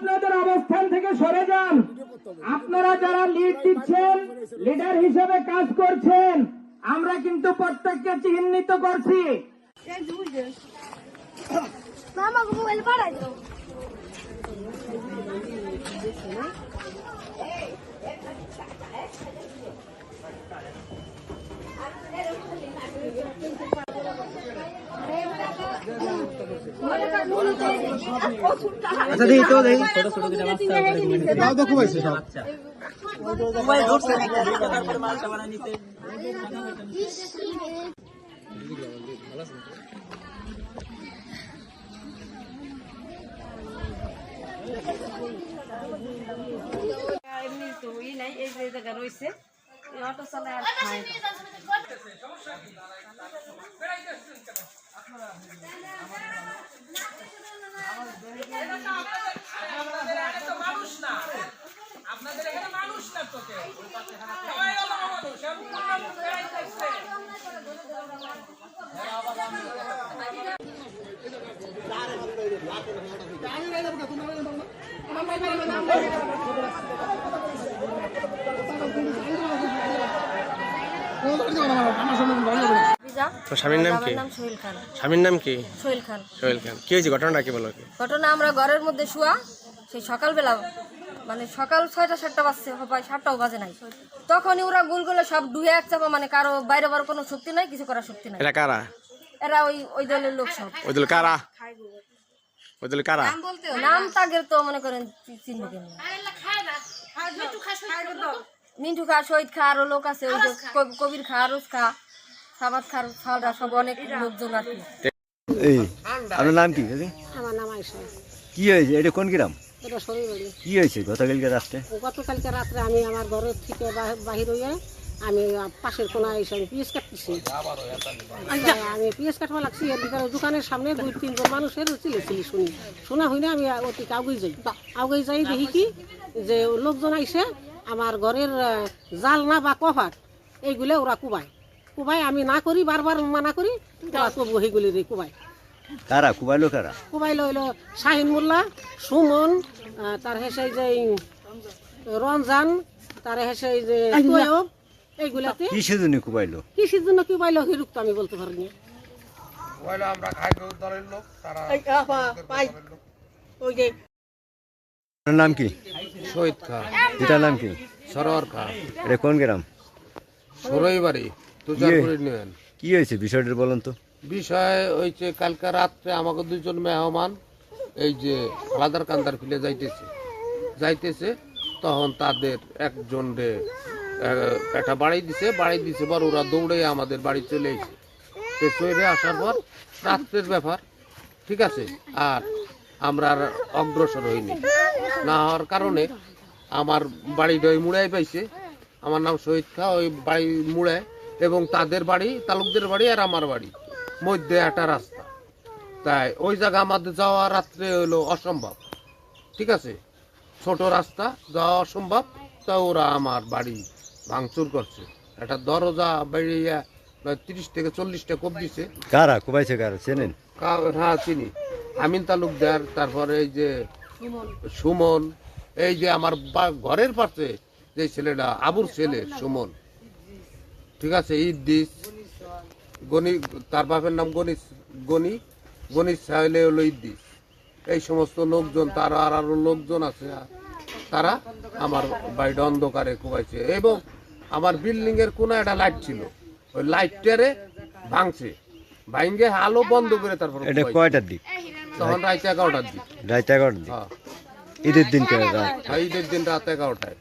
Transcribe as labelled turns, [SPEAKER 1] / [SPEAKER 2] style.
[SPEAKER 1] আপনাদের অবস্থান থেকে সরে যান। আপনারা যারা লিড দিচ্ছেন লিডার হিসেবে কাজ করছেন, আমরা কিন্তু প্রত্যেককে চিহ্নিত করছি।
[SPEAKER 2] আচ্ছা দেখি তো দেখি।
[SPEAKER 3] তাও তো খুবাইছে সব
[SPEAKER 2] মোবাইল ধরছে তারপরে মালটা বানাই নিতে
[SPEAKER 4] এমনি তো ই নাই এই যে জায়গা রয়েছে অটো চালায় আর খায় না।
[SPEAKER 5] ভিজা
[SPEAKER 6] তো স্বামীর নাম কি?
[SPEAKER 5] সোহেল খান।
[SPEAKER 6] স্বামীর নাম কি?
[SPEAKER 5] সোহেল খান।
[SPEAKER 6] সোহেল খান। কি হয়েছে ঘটনাটা কি বলো
[SPEAKER 5] ঘটনা আমরা ঘরের মধ্যে শুয়া সেই সকালবেলা মানে সকাল ছয়টা সাতটা বাজছে প্রায় সাতটাও বাজে নাই। তখনই ওরা গুলগুলো সব ডুয়ে এক চাপা মানে কারও বাইরে বার কোনো শক্তি নাই কিছু করার শক্তি নাই।
[SPEAKER 6] এটা কারা?
[SPEAKER 5] এরা ওই ওই দলের লোক সব।
[SPEAKER 6] ওই দল কারা? ওই দল কারা?
[SPEAKER 5] নাম তাগের তো মনে করেন চি- চিনবে কেন? মিন্টু খা শহীদ খা আরও লোক আছে ওই যে কবির খা আরজ খা সাবাদ খা ফালরা সব অনেক লোকজন আর কি।
[SPEAKER 3] এই আপনার নাম কি?
[SPEAKER 4] আমার নাম আয়সা
[SPEAKER 3] কি হয়েছে? এটা কোন গ্রাম?
[SPEAKER 4] এটা শরীর বাড়ি।
[SPEAKER 3] কি হয়েছে? গতকালকে রাস্তে
[SPEAKER 4] গতকালকে রাত্রে আমি আমার ঘরের থেকে বাহির হইয়া আমি পাশের কোনায় এসে আমি পিএস কাটতেছি। আমি পিএস কাটবা লাগছি। এর ভিতরে দোকানের সামনে দুই তিনজন মানুষের চিলেছিলি শুনি। শোনা হইলে আমি অতি আগুই যাই। আগুই যাই দেখি কি? যে লোকজন আইসে আমার ঘরের আহ, জাল না বা কভার এইগুলো ওরা কুবায়। কুবাই আমি না করি বারবার মানা করি ওরা কবু সেইগুলি রে কুবাই
[SPEAKER 3] কারা? কুবাইলো কারা?
[SPEAKER 4] কুবাই হইল শাহিন মোল্লা সুমন তার হেসে যে এই রমজান তার হেসে যে এইগুলাতে।
[SPEAKER 3] কি সেজন্য কুবাইলো?
[SPEAKER 4] কিসের জন্য কি পাইলো হিরুক তো আমি বলতে পারিনি।
[SPEAKER 3] আপনার নাম কি?
[SPEAKER 7] শহীদ খা
[SPEAKER 3] এটার নাম কি?
[SPEAKER 7] সরোয়ার খা
[SPEAKER 3] এটা কোন গ্রাম?
[SPEAKER 7] সরই বাড়ি ইউনিয়ন।
[SPEAKER 3] কি হয়েছে বিষয়টা বলুন তো।
[SPEAKER 7] বিষয় হয়েছে, কালকে রাত্রে আমাকে দুজন মেহমান এই যে আলাদার কান্দার ফিলে যাইতেছে। যাইতেছে, তখন তাদের একজন রে একটা বাড়ি দিছে বাড়ি দিছে পর ওরা দৌড়ে আমাদের বাড়ি চলে এসে তো চলে আসার পর রাত্রের ব্যাপার, ঠিক আছে? আর আমরা আর অগ্রসর হইনি। না হওয়ার কারণে আমার বাড়িটা ওই মুড়াই পাইছে। আমার নাম শহীদ খা, ওই বাড়ি মুড়ায় এবং তাদের বাড়ি, তালুকদের বাড়ি আর আমার বাড়ি। মধ্যে একটা রাস্তা। তাই ওই জায়গা আমাদের যাওয়া রাত্রে হলো অসম্ভব। ঠিক আছে? ছোট রাস্তা যাওয়া অসম্ভব। তা ওরা আমার বাড়ি ভাঙচুর করছে। একটা দরজা বেরিয়ে তিরিশ থেকে চল্লিশটা কোপ দিছে।
[SPEAKER 3] কারা? কুবাইছে কারা? চেনেন?
[SPEAKER 7] হ্যাঁ চিনি। আমিন তালুকদার তারপরে এই যে সুমন এই যে আমার ঘরের পাশে যে ছেলেটা আবুর ছেলে সুমন। ঠিক আছে? ইদ্দিস গনি তার বাপের নাম গণিত গনি গণিত সাহেলে হলো ইদ্দিস এই সমস্ত লোকজন তার আর আরও লোকজন আছে তারা আমার বাড়িটা অন্ধকারে কুবাইছে। এবং আমার বিল্ডিং এর কোনো একটা লাইট ছিল। ওই লাইটটারে ভাঙছে। ভাঙ্গে আলো বন্ধ করে তারপর
[SPEAKER 3] এটা কয়টার দিক?
[SPEAKER 7] তখন রাত এগারোটার দিক।
[SPEAKER 3] রাত এগারোটার দিক।
[SPEAKER 7] হ্যাঁ।
[SPEAKER 3] ঈদের দিন রাত
[SPEAKER 7] ঈদের দিন রাত এগারোটায়।